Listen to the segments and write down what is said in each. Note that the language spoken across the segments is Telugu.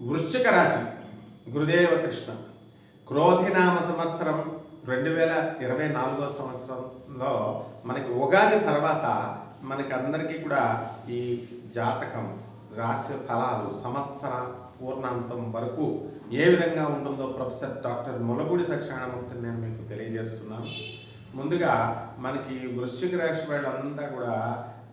వృశ్చిక రాశి గురుదేవ కృష్ణ. క్రోధినామ సంవత్సరం రెండు వేల ఇరవై నాలుగో సంవత్సరంలో మనకి ఉగాది తర్వాత మనకి అందరికీ కూడా ఈ జాతకం రాశి ఫలాలు సంవత్సర పూర్ణాంతం వరకు ఏ విధంగా ఉంటుందో ప్రొఫెసర్ డాక్టర్ ములపూడి సక్షాణమూర్తిని నేను మీకు తెలియజేస్తున్నాను. ముందుగా మనకి వృశ్చిక రాశి వాళ్ళంతా కూడా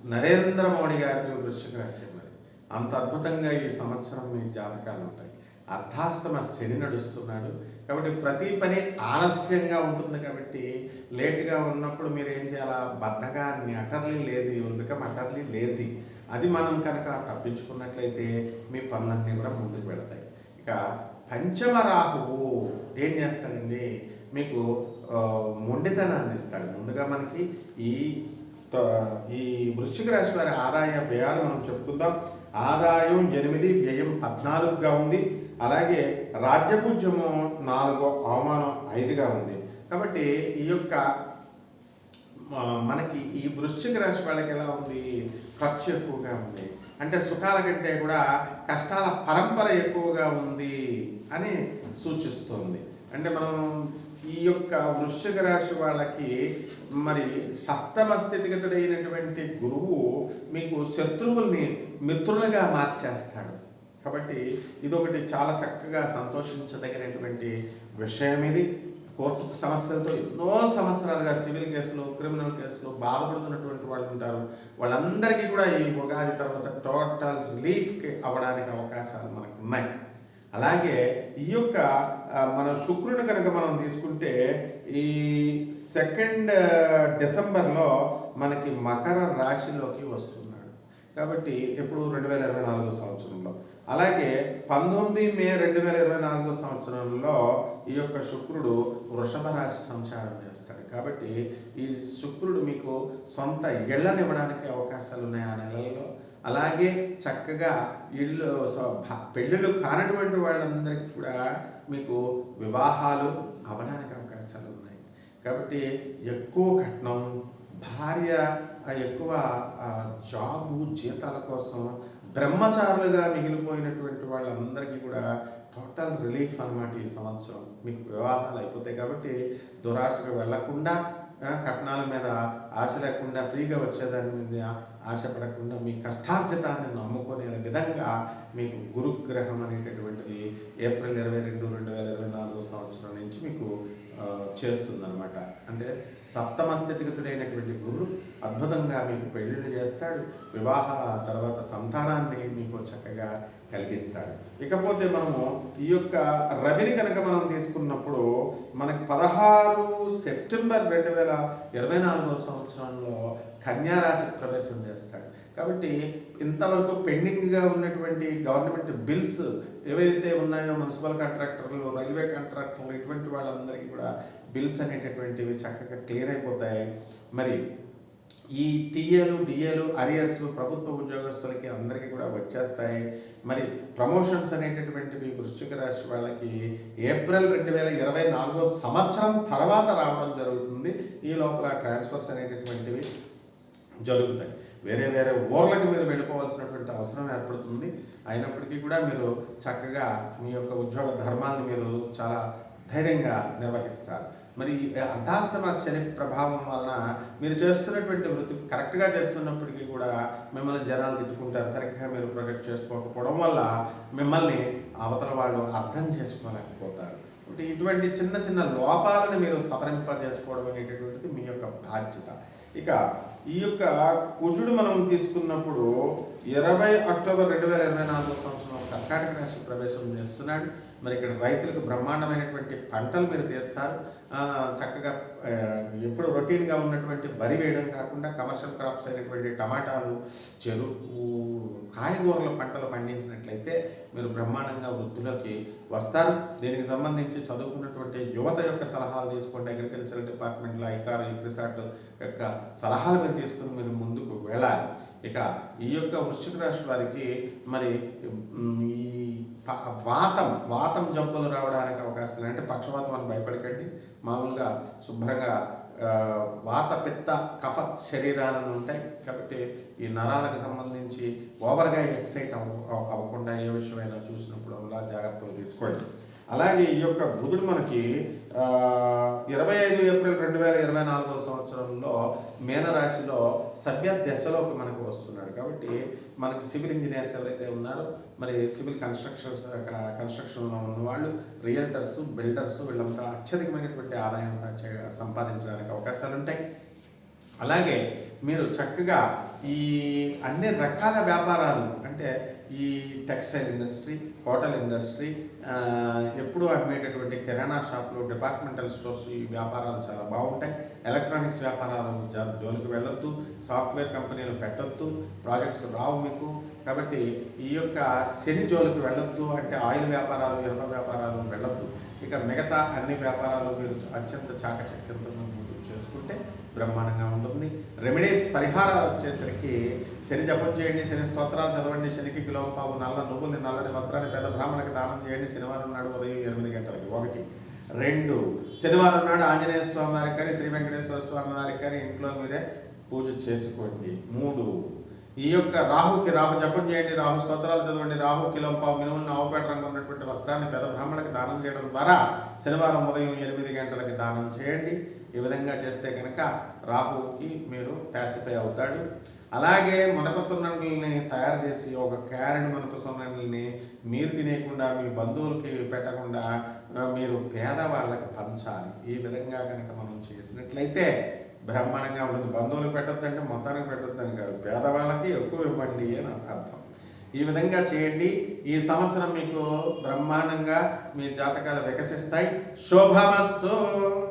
నరేంద్ర మోడీ గారిని వృశ్చిక రాశి మరి. అంత అద్భుతంగా ఈ సంవత్సరం మీ జాతకాలు ఉంటాయి. అర్ధాష్టమ శని నడుస్తున్నాడు. కాబట్టి ప్రతి పని ఆలస్యంగా ఉంటుంది కాబట్టి లేట్గా ఉన్నప్పుడు మీరు ఏం చేయాలా? బద్ధగాన్ని utterly lazy become utterly lazy అది మనం కనుక తప్పించుకున్నట్లయితే మీ పనులన్నీ కూడా ముందుకు పెడతాయి. ఇక పంచమ రాహువు ఏం చేస్తాడండి? మీకు మొండితనాన్ని ఇస్తాడు. ముందుగా మనకి ఈ త- ఈ వృశ్చిక రాశి వారి ఆదాయ వ్యయాలు మనం చెప్పుకుందాం. ఆదాయం ఎనిమిది వ్యయం పద్నాలుగుగా ఉంది. అలాగే రాజ్యపూజ్యము నాలుగు అవమానం ఐదుగా ఉంది. కాబట్టి ఈ యొక్క మనకి ఈ వృశ్చిక రాశి వాళ్ళకి ఎలా ఉంది? ఖర్చు ఎక్కువగా ఉంది. అంటే సుఖాల కంటే కూడా కష్టాల పరంపర ఎక్కువగా ఉంది అని సూచిస్తుంది. అంటే మనం ఈ యొక్క వృశ్చిక రాశి వాళ్ళకి మరి సష్టమ స్థితిగతుడైనటువంటి గురువు మీకు శత్రువుల్ని మిత్రులుగా మార్చేస్తాడు. కాబట్టి ఇదొకటి చాలా చక్కగా సంతోషించదగినటువంటి విషయం ఇది. కోర్టు సమస్యలతో ఎన్నో సంవత్సరాలుగా సివిల్ కేసులు క్రిమినల్ కేసులు బాధపడుతున్నటువంటి వాళ్ళు ఉంటారు. వాళ్ళందరికీ కూడా ఈ ఉగాది తర్వాత టోటల్ రిలీఫ్కి అవ్వడానికి అవకాశాలు మనకు ఉన్నాయి. అలాగే ఈ యొక్క మన శుక్రుని కనుక మనం తీసుకుంటే ఈ సెకండ్ డిసెంబర్లో మనకి మకర రాశిలోకి వస్తున్నాడు. కాబట్టి ఎప్పుడు రెండు వేల ఇరవై నాలుగో సంవత్సరంలో. అలాగే పంతొమ్మిది మే రెండు వేల ఇరవై నాలుగో సంవత్సరంలో ఈ యొక్క శుక్రుడు వృషభ రాశి సంచారం చేస్తాడు. కాబట్టి ఈ శుక్రుడు మీకు సొంత ఇళ్ళనివ్వడానికి అవకాశాలు ఉన్నాయి ఆ నెలల్లో అలాగే చక్కగా ఇళ్ళు పెళ్ళిళ్ళు కానటువంటి వాళ్ళందరికీ కూడా మీకు వివాహాలు అవ్వడానికి అవకాశాలు ఉన్నాయి. కాబట్టి ఎక్కువ కట్నం భార్య ఎక్కువ జాబు జీతాల కోసం బ్రహ్మచారులుగా మిగిలిపోయినటువంటి వాళ్ళందరికీ కూడా టోటల్ రిలీఫ్ అన్నమాట ఈ సంవత్సరం. మీకు వివాహాలు అయిపోతాయి కాబట్టి దురాశకు వెళ్ళకుండా కట్నాల మీద ఆశ లేకుండా ఫ్రీగా వచ్చేదాని మీద ఆశపడకుండా మీ కష్టార్జితాన్ని నమ్ముకునే విధంగా మీకు గురుగ్రహం అనేటటువంటిది ఏప్రిల్ ఇరవై రెండు రెండు వేల ఇరవై నాలుగో సంవత్సరం నుంచి మీకు చేస్తుందనమాట చేస్తుందన్నమాట. అంటే సప్తమ స్థితిగతుడైనటువంటి గురువు అద్భుతంగా మీకు పెళ్ళిళ్ళు చేస్తాడు వివాహ తర్వాత సంతానాన్ని మీకు చక్కగా కలిగిస్తాడు. ఇకపోతే మనము ఈ యొక్క రవిని కనుక మనం తీసుకున్నప్పుడు మనకి పదహారు సెప్టెంబర్ రెండు వేల ఇరవై నాలుగో సంవత్సరంలో కన్యారాశి ప్రవేశం చేస్తాడు. కాబట్టి ఇంతవరకు పెండింగ్గా ఉన్నటువంటి గవర్నమెంట్ బిల్స్ ఏవైతే ఉన్నాయో మున్సిపల్ కాంట్రాక్టర్లు రైల్వే కాంట్రాక్టర్లు ఇటువంటి వాళ్ళందరికీ కూడా బిల్స్ అనేటటువంటివి చక్కగా క్లియర్ అయిపోతాయి. మరి ఈ టీఏలు డిఏలు అరియర్స్ ప్రభుత్వ ఉద్యోగస్తులకి అందరికీ కూడా వచ్చేస్తాయి. మరి ప్రమోషన్స్ అనేటటువంటివి వృశ్చిక రాశి వాళ్ళకి ఏప్రిల్ రెండు వేల ఇరవై నాలుగో సంవత్సరం తర్వాత రావడం జరుగుతుంది. ఈ లోపల ట్రాన్స్ఫర్స్ అనేటటువంటివి జరుగుతాయి. వేరే వేరే ఊర్లకు మీరు వెళ్ళిపోవాల్సినటువంటి అవసరం ఏర్పడుతుంది. అయినప్పటికీ కూడా మీరు చక్కగా మీ యొక్క ఉద్యోగ ధర్మాన్ని మీరు చాలా ధైర్యంగా నిర్వహిస్తారు. మరి అర్ధాశ్రమ శని ప్రభావం వలన మీరు చేస్తున్నటువంటి వృత్తి కరెక్ట్గా చేస్తున్నప్పటికీ కూడా మిమ్మల్ని జనాలు తిట్టుకుంటారు. సరిగ్గా మీరు ప్రొజెక్ట్ చేసుకోకపోవడం వల్ల మిమ్మల్ని అవతల వాళ్ళు అర్థం చేసుకోలేకపోతారు. కాబట్టి ఇటువంటి చిన్న చిన్న లోపాలను మీరు సవరింపజేసుకోవడం అనేటటువంటిది మీ యొక్క బాధ్యత. ఇక ఈ యొక్క కుజుడు మనం తీసుకున్నప్పుడు ఇరవై అక్టోబర్ రెండు వేల ఇరవై నాలుగో సంవత్సరం కర్కాటక రాశి ప్రవేశం చేస్తున్నాడు. మరి ఇక్కడ రైతులకు బ్రహ్మాండమైనటువంటి పంటలు మీరు తీస్తారు. చక్కగా ఎప్పుడు రొటీన్గా ఉన్నటువంటి వరి వేయడం కాకుండా కమర్షియల్ క్రాప్స్ అయినటువంటి టమాటాలు చెరుకు కాయగూరల పంటలు పండించినట్లయితే మీరు బ్రహ్మాండంగా వృద్ధిలోకి వస్తారు. దీనికి సంబంధించి చదువుకున్నటువంటి యువత యొక్క సలహాలు తీసుకోండి. అగ్రికల్చర్ డిపార్ట్మెంట్లో ఐకార్ రిసార్ట్ యొక్క సలహాలు మీరు తీసుకుని మీరు ముందుకు వెళ్ళాలి. ఇక ఈ యొక్క వృశ్చిక రాశి వారికి మరి ఈ వాతం వాతం జబ్బులు రావడానికి అవకాశం అంటే పక్షవాతం అని భయపడకండి. మామూలుగా శుభ్రంగా వాత పిత్త కఫ శరీరాలను ఉంటాయి. కాబట్టి ఈ నరాలకు సంబంధించి ఓవర్గా ఎక్సైట్ అవ్వ అవ్వకుండా ఏ విషయమైనా చూసినప్పుడు అలా జాగ్రత్తలు తీసుకోండి. అలాగే ఈ యొక్క బుధుడు మనకి ఇరవై ఐదు ఏప్రిల్ రెండు వేల ఇరవై నాలుగో సంవత్సరంలో మీనరాశిలో సభ్య దశలోకి మనకు వస్తున్నాడు. కాబట్టి మనకి సివిల్ ఇంజనీర్స్ ఎవరైతే ఉన్నారో మరి సివిల్ కన్స్ట్రక్షన్స్ కన్స్ట్రక్షన్లో ఉన్న వాళ్ళు రియల్టర్స్ బిల్డర్స్ వీళ్ళంతా అత్యధికమైనటువంటి ఆదాయం సంపాదించడానికి అవకాశాలు ఉంటాయి. అలాగే మీరు చక్కగా ఈ అన్ని రకాల వ్యాపారాలు అంటే ఈ టెక్స్టైల్ ఇండస్ట్రీ హోటల్ ఇండస్ట్రీ ఎప్పుడు ఎప్పుడూ అమ్మేటటువంటి కిరాణా షాపులు డిపార్ట్మెంటల్ స్టోర్స్ ఈ వ్యాపారాలు చాలా బాగుంటాయి. ఎలక్ట్రానిక్స్ వ్యాపారాలు జోలికి వెళ్ళొద్దు సాఫ్ట్వేర్ కంపెనీలు పెట్టొద్దు ప్రాజెక్ట్స్ రావు మీకు. కాబట్టి ఈ యొక్క శని జోలికి వెళ్ళొద్దు అంటే ఆయిల్ వ్యాపారాలు ఎర్ర వ్యాపారాలు వెళ్ళొద్దు. ఇక మిగతా అన్ని వ్యాపారాలు మీరు అత్యంత చాకచక్యంతో చేసుకుంటే బ్రహ్మాండంగా ఉంటుంది. రెమెడీస్ పరిహారాలు వచ్చేసరికి శని జపం చేయండి శని స్తోత్రాలు చదవండి శనికి కిలో పావు నల్ల నువ్వుల్ని నల్లని వస్త్రాన్ని పేద బ్రాహ్మణులకు దానం చేయండి శనివారం నాడు ఉదయం ఎనిమిది గంటలకి. ఒకటి. రెండు. శనివారం నాడు ఆంజనేయ స్వామి వారికి కానీ శ్రీ వెంకటేశ్వర స్వామి వారికి కానీ ఇంట్లో మీరే పూజ చేసుకోండి. మూడు. ఈ యొక్క రాహుకి రాహు జపం చేయండి రాహు స్తోత్రాలు చదవండి రాహు కిలంప పావు ఆవుపేట రంగు ఉన్నటువంటి వస్త్రాన్ని పెద్ద బ్రాహ్మణులకు దానం చేయడం ద్వారా శనివారం ఉదయం ఎనిమిది గంటలకి దానం చేయండి. ఈ విధంగా చేస్తే కనుక రాహుకి మీరు ప్యాసిఫై అవుతాడు. అలాగే మునప తయారు చేసి ఒక క్యారెట్ మునప మీరు తినేయకుండా మీ బంధువులకి పెట్టకుండా మీరు పేదవాళ్ళకి పంచాలి. ఈ విధంగా కనుక మనం చేసినట్లయితే బ్రహ్మాండంగా ఉంటుంది బంధువులకు పెట్టొద్దంటే మొత్తానికి పెట్టొద్దని కాదు. పేదవాళ్ళు ఎక్కువ ఇవ్వండి అని అర్థం. ఈ విధంగా చేయండి. ఈ సంవత్సరం మీకు బ్రహ్మాండంగా మీ జాతకాలు వికసిస్తాయి. శోభమస్తు.